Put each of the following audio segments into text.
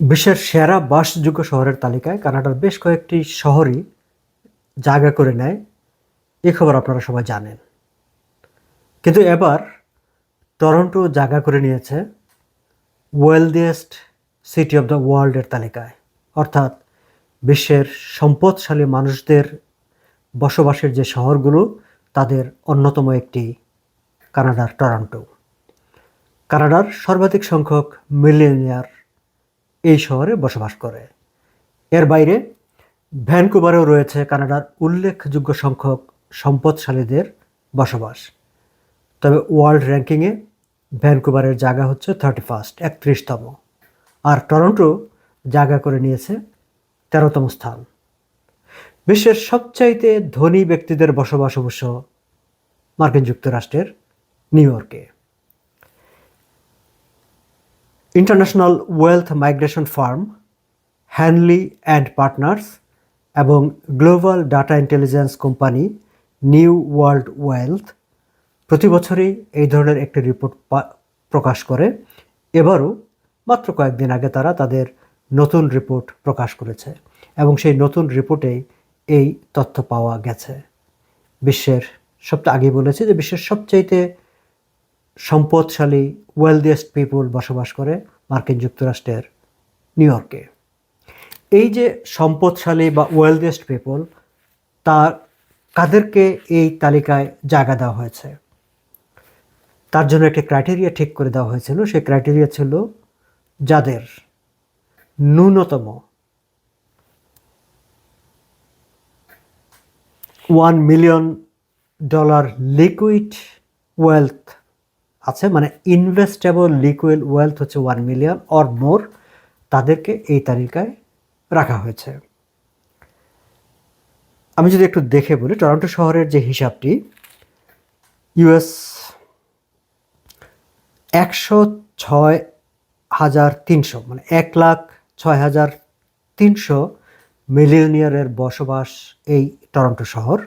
বিশ্বের সেরা বাসযোগ্য শহরের তালিকায় কানাডার বেশ কয়েকটি শহরই জায়গা করে নেয়। এ খবর আপনারা সবাই জানেন। কিন্তু এবার টরন্টো জায়গা করে নিয়েছে ওয়েলদিয়েস্ট সিটি অফ দ্য ওয়ার্ল্ডের তালিকায়। অর্থাৎ বিশ্বের সম্পদশালী মানুষদের বসবাসের যে শহরগুলো, তাদের অন্যতম একটি কানাডার টরন্টো। কানাডার সর্বাধিক সংখ্যক মিলিয়নিয়ার এই শহরে বসবাস করে। এর বাইরে ভ্যানকুভারেও রয়েছে কানাডার উল্লেখযোগ্য সংখ্যক সম্পদশালীদের বসবাস। তবে ওয়ার্ল্ড র্যাঙ্কিংয়ে ভ্যানকুভারের জায়গা হচ্ছে থার্টি ফার্স্ট, একত্রিশতম। আর টরন্টো জায়গা করে নিয়েছে তেরোতম স্থান। বিশ্বের সবচাইতে ধনী ব্যক্তিদের বসবাস অবশ্য মার্কিন যুক্তরাষ্ট্রের নিউ ইয়র্কে। International wealth migration firm Henley and Partners এবং global data intelligence company New World Wealth প্রতি বছরই এই ধরনের একটি রিপোর্ট প্রকাশ করে। এবারও মাত্র কয়েকদিন আগে তারা তাদের নতুন রিপোর্ট প্রকাশ করেছে এবং সেই নতুন রিপোর্টেই এই তথ্য পাওয়া গেছে। বিশ্বের সবচেয়ে আগে বলেছে যে বিশ্বের সবচাইতে সম্পদশালী ওয়েলদিয়েস্ট পিপুল বসবাস করে মার্কিন যুক্তরাষ্ট্রের নিউ ইয়র্কে। এই যে সম্পদশালী বা ওয়েলদিয়েস্ট পিপুল তার, কাদেরকে এই তালিকায় জায়গা দেওয়া হয়েছে? তার জন্য একটি ক্রাইটেরিয়া ঠিক করে দেওয়া হয়েছিল, সেই ক্রাইটেরিয়া ছিল যাদের ন্যূনতম one million dollar liquid wealth আছে মানে ইনভেস্টেবল লিকুইড ওয়েলথ হচ্ছে ওয়ান মিলিয়ন অর মোর তাদেরকে এই তালিকায় রাখা হয়েছে। আমি যদি একটু দেখে বলি টরন্টো শহরের যে হিসাবটি ইউএস একশো ছয় হাজার তিনশো মানে এক লাখ ছয় হাজার তিনশো মিলিয়নিয়ারের বসবাস এই টরন্টো শহর।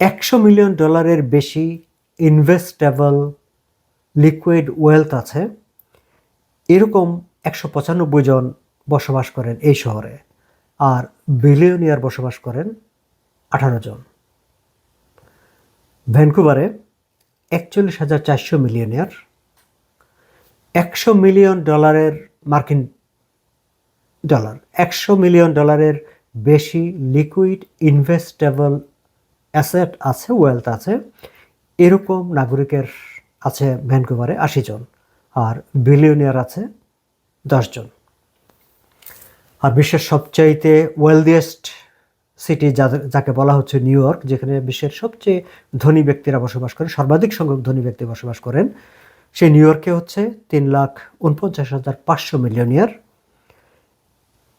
একশো মিলিয়ন ডলারের বেশি ইনভেস্টেবল লিকুইড ওয়েলথ আছে। এরকম একশো পঁচানব্বই জন বসবাস করেন এই শহরে আর বিলিয়নিয়ার বসবাস করেন আঠারো জন। ভ্যানকুভারে একচল্লিশ হাজার চারশো মিলিয়নিয়ার, একশো মিলিয়ন ডলারের মার্কিন ডলার, একশো মিলিয়ন ডলারের বেশি লিকুইড ইনভেস্টেবল অ্যাসেট আছে, ওয়েলথ আছে। এরকম নাগরিকের আছে ভ্যানকুভারে আশি জন আর বিলিয়নিয়ার আছে দশজন আর বিশ্বের সবচাইতে ওয়েলদিয়েস্ট সিটি যাদের যাকে বলা হচ্ছে নিউ ইয়র্ক, যেখানে বিশ্বের সবচেয়ে ধনী ব্যক্তিরা বসবাস করেন, সর্বাধিক সংখ্যক ধনী ব্যক্তি বসবাস করেন, সেই নিউ ইয়র্কে হচ্ছে তিন লাখ উনপঞ্চাশ হাজার পাঁচশো মিলিয়নিয়ার।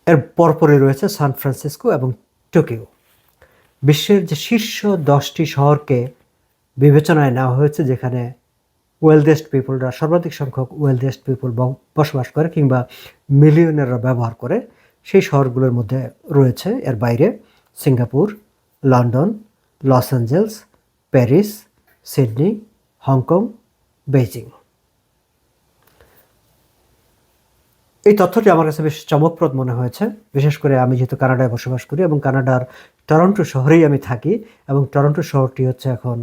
এর পরপরই রয়েছে সান ফ্রান্সিসকো এবং টোকিও। বিশ্বের যে শীর্ষ দশটি শহরকে বিবেচনায় নেওয়া হয়েছে যেখানে ওয়েলদেস্ট পিপুলরা সর্বাধিক সংখ্যক ওয়েলদেস্ট পিপুল বসবাস করে কিংবা মিলিয়নেররা ব্যবহার করে সেই শহরগুলোর মধ্যে রয়েছে। এর বাইরে Singapore, London, Los Angeles, Paris, Sydney, Hong Kong, Beijing. এই তথ্যটি আমার কাছে বেশ চমকপ্রদ মনে হয়েছে। বিশেষ করে আমি যেহেতু কানাডায় বসবাস করি এবং কানাডার টরন্টো শহরেই আমি থাকি এবং টরন্টো শহরটি হচ্ছে এখন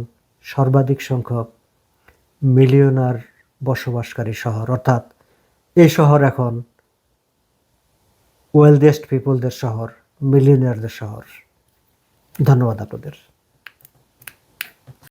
সর্বাধিক সংখ্যক মিলিয়নার বসবাসকারী শহর। অর্থাৎ এই শহর এখন ওয়েলদেস্ট পিপলদের শহর মিলিয়নারদের শহর। ধন্যবাদ আপনাদের।